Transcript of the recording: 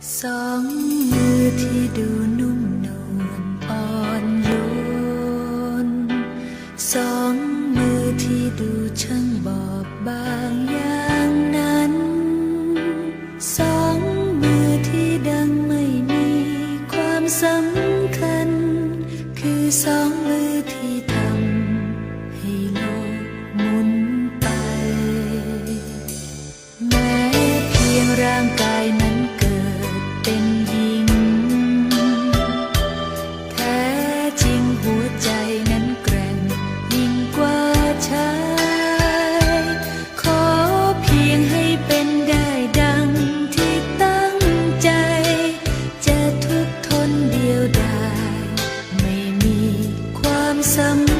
สองมือที่ดูนุ่มนวลอ่อนโยน สองมือที่ดูช่างบอบบางอย่างนั้น สองมือที่ดังไม่มีความสำคัญ คือสองมือที่ทำให้โลกหมุนไป แม้เพียงร่างกายนั้น sâm